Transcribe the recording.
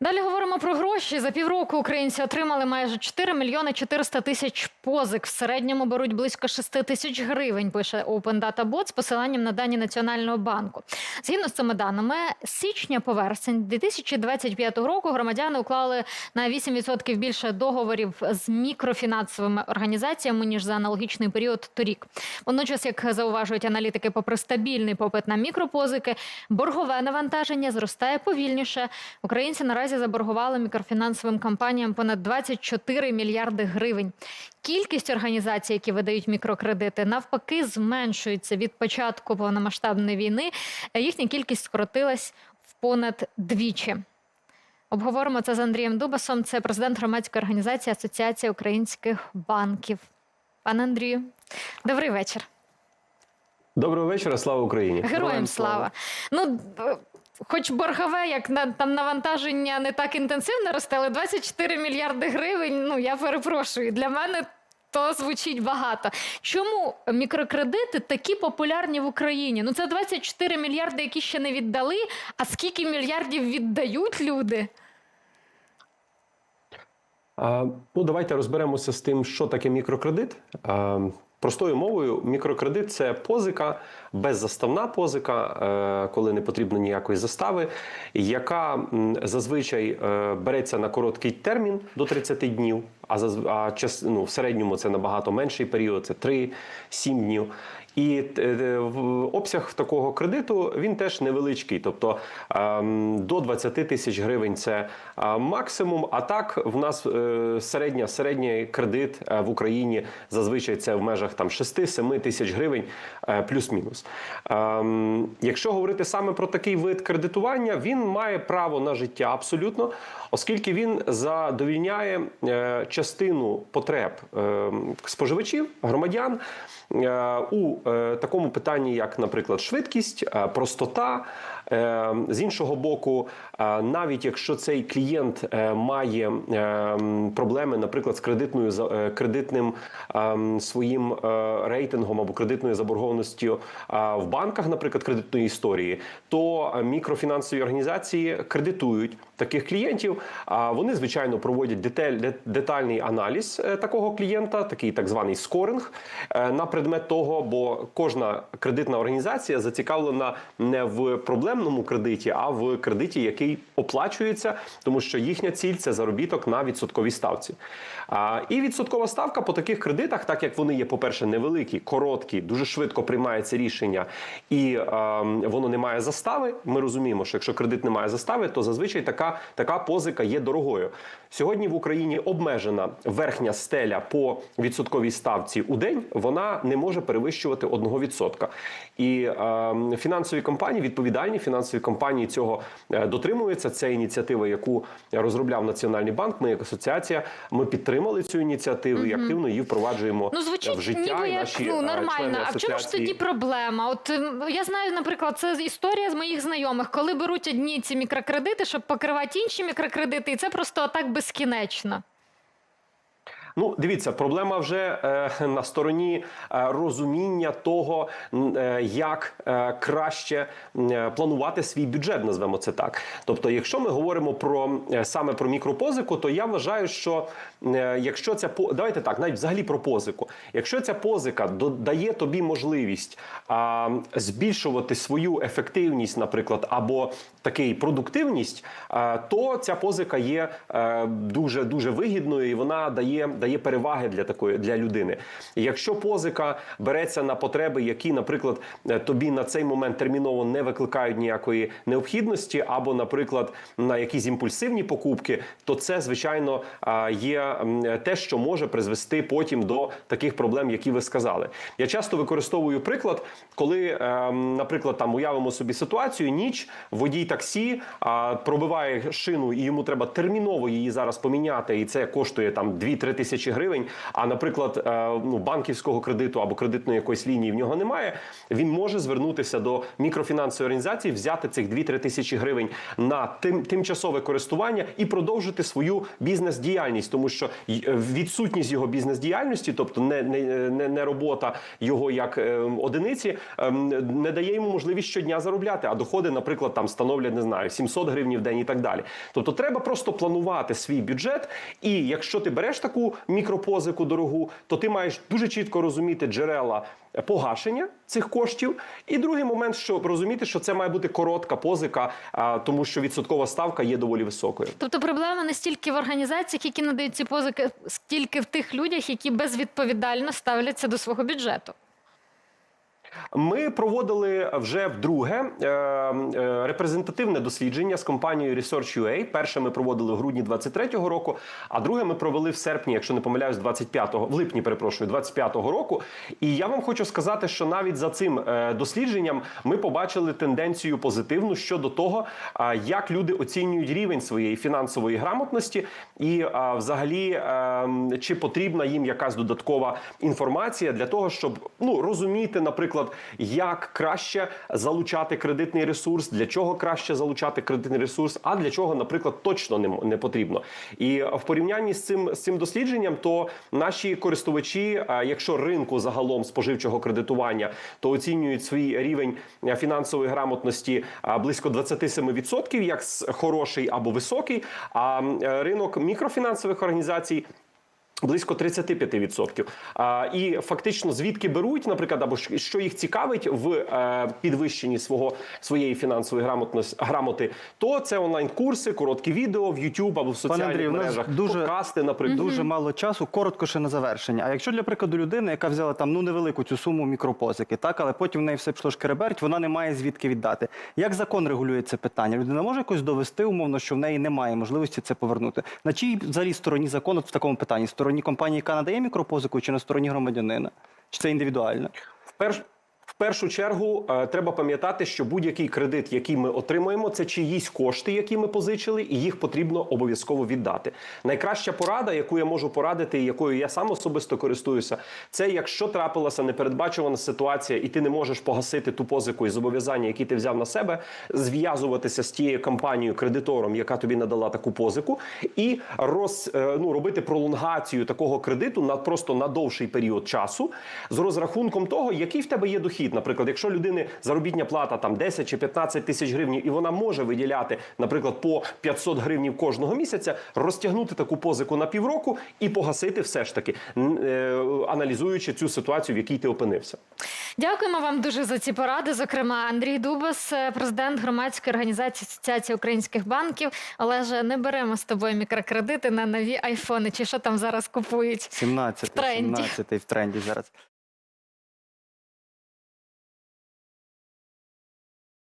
Далі говоримо про гроші. За півроку українці отримали майже 4 мільйони 400 тисяч позик. В середньому беруть близько 6 тисяч гривень. Пише Open Data Bot з посиланням на дані Національного банку. Згідно з цими даними, з січня по вересень 2025 року громадяни уклали на 8% більше договорів з мікрофінансовими організаціями ніж за аналогічний період торік. Водночас, як зауважують аналітики, попри стабільний попит на мікропозики, боргове навантаження зростає повільніше. Українці наразі заборгували мікрофінансовим компаніям понад 24 мільярди гривень. Кількість організацій, які видають мікрокредити, навпаки, зменшується від початку повномасштабної війни. Їхня кількість скоротилась в понад двічі. Обговоримо це з Андрієм Дубасом. Це президент громадської організації Асоціація українських банків. Пане Андрію, добрий вечір. Доброго вечора, слава Україні! Героям слава. Ну, б- хоч боргове, як на там навантаження не так інтенсивно росте, але 24 мільярди гривень. Ну я перепрошую. Для мене то звучить багато. Чому мікрокредити такі популярні в Україні? Ну це 24 мільярди, які ще не віддали. А скільки мільярдів віддають люди? А, ну, давайте розберемося з тим, що таке мікрокредит. А, простою мовою, мікрокредит це позика, беззаставна позика, е, коли не потрібно ніякої застави, яка зазвичай е, береться на короткий термін до 30 днів. А ну, в середньому це набагато менший період, це 3-7 днів. І е, в- обсяг такого кредиту він теж невеличкий, тобто ем, до 20 тисяч гривень це е, максимум. А так в нас е, середня, середній кредит е, в Україні зазвичай це в межах там 6-7 тисяч гривень е, плюс-мінус. Ем, Якщо говорити саме про такий вид кредитування, він має право на життя абсолютно, оскільки він задовільняє е, частину потреб е, споживачів, громадян е, у е, такому питанні, як, наприклад, швидкість, е, простота. Е, З іншого боку, е, навіть якщо цей клієнт е, має е, проблеми, наприклад, з кредитною е, кредитним е, своїм е, рейтингом або кредитною заборгованістю е, в банках, наприклад, кредитної історії, то е, мікрофінансові організації кредитують таких клієнтів. Вони, звичайно, проводять деталь, детальний аналіз е, такого клієнта, такий так званий скоринг, е, на предмет того, бо кожна кредитна організація зацікавлена не в проблемному кредиті, а в кредиті, який оплачується, тому що їхня ціль це заробіток на відсотковій ставці. А, і відсоткова ставка по таких кредитах, так як вони є, по-перше, невеликі, короткі, дуже швидко приймається рішення, і е, воно не має застави. Ми розуміємо, що якщо кредит не має застави, то зазвичай така, така позика є дорогою. Сьогодні в Україні обмежена верхня стеля по відсотковій ставці у день, вона не може перевищувати 1%. І е, фінансові компанії, відповідальні фінансові компанії цього е, дотримуються. Це ініціатива, яку розробляв Національний банк. Ми як асоціація ми підтримали цю ініціативу і активно її впроваджуємо Ну е, звучить в життя. ніби як наші, ну е, нормально. А в чому ж тоді проблема? От я знаю, наприклад, це історія з моїх знайомих, коли беруть одні ці мікрокредити, щоб покривати інші мікрокредити, і це просто так безкінечно. Ну, дивіться, проблема вже е, на стороні е, розуміння того, е, як е, краще е, планувати свій бюджет, назвемо це так. Тобто, якщо ми говоримо про е, саме про мікропозику, то я вважаю, що е, якщо ця давайте так, навіть взагалі про позику, якщо ця позика до- дає тобі можливість а, збільшувати свою ефективність, наприклад, або такий продуктивність, то ця позика є е, дуже дуже вигідною і вона дає, дає переваги для такої для людини. Якщо позика береться на потреби, які, наприклад, е, тобі на цей момент терміново не викликають ніякої необхідності, або, наприклад, на якісь імпульсивні покупки, то це звичайно є те, що може призвести потім до таких проблем, які ви сказали. Я часто використовую приклад, коли, ем, наприклад, там уявимо собі ситуацію, ніч водій таксі пробиває шину, і йому треба терміново її зараз поміняти, і це коштує там 2-3 тисячі тисячі гривень, а, наприклад, е, ну, банківського кредиту або кредитної якоїсь лінії в нього немає, він може звернутися до мікрофінансової організації, взяти цих 2-3 тисячі гривень на тим, тимчасове користування і продовжити свою бізнес-діяльність, тому що е, відсутність його бізнес-діяльності, тобто не, не, не, робота його як е, одиниці, ем, не дає йому можливість щодня заробляти. А доходи, наприклад, там становлять не знаю 700 гривень в день і так далі. Тобто, треба просто планувати свій бюджет. І якщо ти береш таку мікропозику дорогу, то ти маєш дуже чітко розуміти джерела погашення цих коштів. І другий момент, що розуміти, що це має бути коротка позика, тому що відсоткова ставка є доволі високою. Тобто проблема не стільки в організаціях, які надають ці позики, стільки в тих людях, які безвідповідально ставляться до свого бюджету. Ми проводили вже вдруге е, е, репрезентативне дослідження з компанією Research.ua. Перше ми проводили в грудні 23-го року, а друге ми провели в серпні, якщо не помиляюсь, 25-го, в липні, перепрошую, 25-го року. І я вам хочу сказати, що навіть за цим е, дослідженням ми побачили тенденцію позитивну щодо того, як люди оцінюють рівень своєї фінансової грамотності, і взагалі чи потрібна їм якась додаткова інформація для того, щоб ну розуміти, наприклад, як краще залучати кредитний ресурс, для чого краще залучати кредитний ресурс, а для чого, наприклад, точно не, не потрібно. І в порівнянні з цим з цим дослідженням, то наші користувачі, якщо ринку загалом споживчого кредитування, то оцінюють свій рівень фінансової грамотності близько 27%, як хороший або високий. А е, ринок мікрофінансових організацій. Близько 35%. А, і фактично звідки беруть, наприклад, або що- що їх цікавить в е, підвищенні свого своєї фінансової грамотності грамоти, то це онлайн-курси, короткі відео в YouTube або в соціальних Андрію, у мережах, дуже- подкасти, наприклад. Дуже мало часу, коротко ще на завершення. А якщо для прикладу людина, яка взяла там ну невелику цю суму мікропозики, так, але потім в неї все пішло шкереберть, вона не має звідки віддати. Як закон регулює це питання? Людина може якось довести умовно, що в неї немає можливості це повернути. На чиїй взагалі стороні закон в такому питанні? Стороні компанії, яка надає мікропозику, чи на стороні громадянина? Чи це індивідуально? В перш- Першу чергу е, треба пам'ятати, що будь-який кредит, який ми отримуємо, це чиїсь кошти, які ми позичили, і їх потрібно обов'язково віддати. Найкраща порада, яку я можу порадити, і якою я сам особисто користуюся, це якщо трапилася непередбачувана ситуація, і ти не можеш погасити ту позику і зобов'язання, які ти взяв на себе, зв'язуватися з тією компанією кредитором, яка тобі надала таку позику, і роз, е, ну, робити пролонгацію такого кредиту на просто на довший період часу з розрахунком того, який в тебе є дохід. Наприклад, якщо людини заробітня плата там 10 чи 15 тисяч гривень, і вона може виділяти, наприклад, по 500 гривень кожного місяця, розтягнути таку позику на півроку і погасити все ж таки, е, аналізуючи цю ситуацію, в якій ти опинився. Дякуємо вам дуже за ці поради. Зокрема, Андрій Дубас, е, президент громадської організації Асоціації українських банків. Олеже, не беремо з тобою мікрокредити на нові айфони, чи що там зараз купують. Е, 17, В тренді. 17 в тренді зараз.